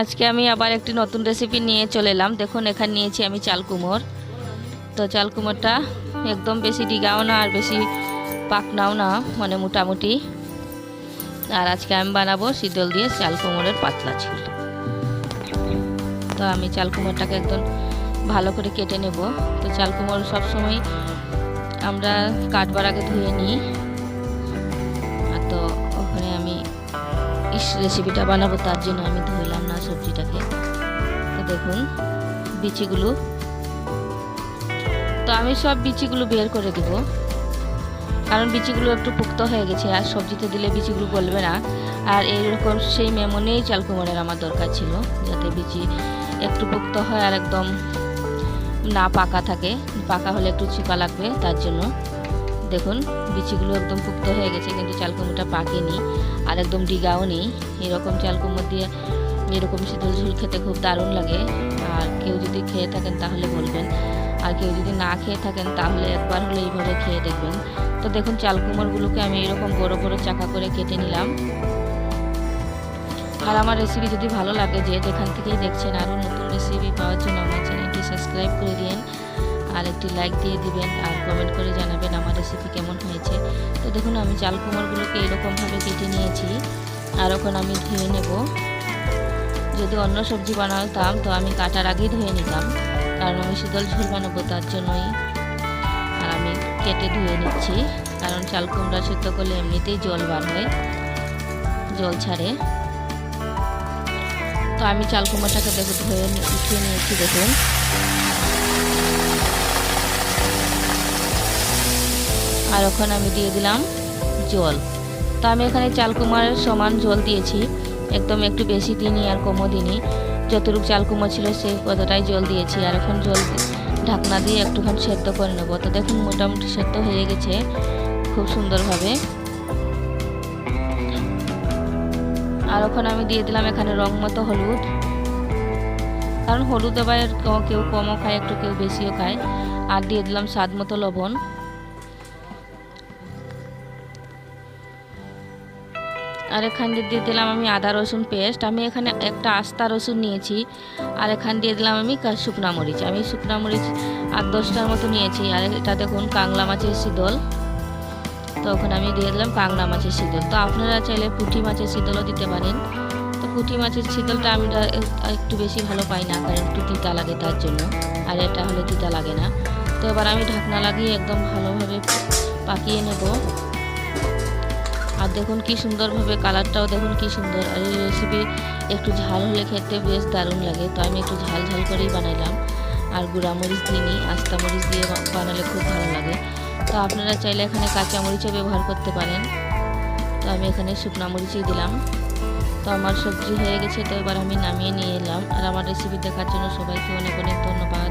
আজকে আমি আবার একটি নতুন রেসিপি নিয়ে চলে এলাম। দেখুন, এখানে নিয়েছি আমি চাল কুমোর। তো চাল কুমোরটা একদম বেশি ডিগাও না আর বেশি পাকনাও না মানে মোটামুটি। আর আজকে আমি বানাবো শীতল দিয়ে চাল কুমোরের পাতলা ছিল তো আমি চাল কুমোরটাকে একদম ভালো করে কেটে নেব। তো চাল কুমোর সবসময় আমরা কাটবার আগে ধুয়ে নিই। আর তো ওখানে আমি রেসিপিটা বানাবো, তার জন্য আমি ধুইলাম না সবজিটাকে। তো দেখুন, বিচিগুলো। তো আমি সব বিচিগুলো বের করে দেব। কারণ বিচিগুলো একটু পুক্ত হয়ে গেছে, আর সবজিতে দিলে বিচিগুলো গলবে না। আর এইরকম সেই মেমনেই চাল কুমড়ের আমার দরকার ছিল, যাতে বিচি একটু পুক্ত হয় আর একদম না পাকা থাকে। পাকা হলে একটু চিপা লাগবে, তার জন্য। দেখুন, বিচিগুলো একদম পুক্ত হয়ে গেছে, কিন্তু চাল কুমড়োটা পাকেনি, আর একদম ডিগাও নেই। এরকম চাল কুমড়ো দিয়ে এরকম শীতল ঝুল খেতে খুব দারুণ লাগে। আর কেউ যদি খেয়ে থাকেন তাহলে বলবেন। আর কেউ যদি না খেয়ে থাকেন তাহলে একবার হলে এইভাবে খেয়ে দেখবেন। তো দেখুন চাল কুমড়োগুলোকে আমি এরকম বড় বড় চাকা করে কেটে নিলাম। আর আমার রেসিপি যদি ভালো লাগে, যে যেখান থেকেই দেখছেন আরও নতুন রেসিপি পাওয়ার জন্য আমার চ্যানেলটি সাবস্ক্রাইব করে দিন। আর একটি লাইক দিয়ে দিবেন আর কমেন্ট করে জানাবেন আমার রেসিপি কেমন হয়েছে। তো দেখুন, আমি চাল কুমড়োগুলোকে এরকমভাবে কেটে নিয়েছি। আর এখন আমি ধুয়ে নেব। যদি অন্য সবজি বানাতাম, তো আমি কাটার আগেই ধুয়ে নিতাম। কারণ আমি শীতল ঝোল বানাবো, তার জন্যই আর আমি কেটে ধুয়ে নিচ্ছি। কারণ চাল কুমড়া সিদ্ধ করলে এমনিতেই জল বার হয় জল ছাড়ে। তো আমি চাল কুমড়াটাকে দেখো, ধুয়ে উঠিয়ে নিয়েছি, দেখুন। আর ওখানে আমি দিয়ে দিলাম জল। তো আমি এখানে চাল কুমারের সমান জল দিয়েছি। একদম একটু বেশি দিনই আর কমও দিনই। যতটুকু চাল কুমো ছিল সেই কতটাই জল দিয়েছি। আর এখন জল ঢাকনা দিয়ে একটুখানি সেদ্ধ করে নেব। তো দেখুন, মোটামুটি সেদ্ধ হয়ে গেছে খুব সুন্দরভাবে। আর ওখানে আমি দিয়ে দিলাম এখানে রং মতো হলুদ। কারণ হলুদ আবার কেউ কমও খায়, একটু কেউ বেশিও খায়। আর দিয়ে দিলাম স্বাদ মতো লবণ। আর এখান দিয়ে দিয়ে দিলাম আমি আদা রসুন পেস্ট আমি এখানে একটা আস্তা রসুন নিয়েছি, আর এখান দিয়ে দিলাম আমি শুকনা মরিচ। আমি শুকনা মরিচ আট দশটার মতো নিয়েছি, আর এটা দেখুন কাংলা মাছের শীতল তো ওখানে আমি দিয়ে দিলাম কাংলা মাছের শীতল তো আপনারা চাইলে পুঁটি মাছের শীতলও দিতে পারেন। তো পুঁটি মাছের শীতলটা আমি একটু বেশি ভালো পাই না, কারণ একটু তিতা লাগে তার জন্য। আর এটা হলে তিতা লাগে না। তো এবার আমি ঢাকনা লাগিয়ে একদম ভালোভাবে পাকিয়ে নেব। আর দেখুন কি সুন্দরভাবে কালারটাও দেখুন কি সুন্দর। আর এই রেসিপি একটু ঝাল হলে খেতে বেশ দারুণ লাগে। তো আমি একটু ঝাল ঝাল করেই বানাইলাম। আর গুঁড়া মরিচ দিইনি আস্তা মরিচ দিয়ে বানালে খুব ভালো লাগে। তো আপনারা চাইলে এখানে কাঁচা মরিচও ব্যবহার করতে পারেন। তো আমি এখানে শুকনা মরিচই দিলাম। তো আমার সবজি হয়ে গেছে, তো এবার আমি নামিয়ে নিয়ে এলাম। আর আমার রেসিপি দেখার জন্য সবাইকে অনেক অনেক ধন্যবাদ।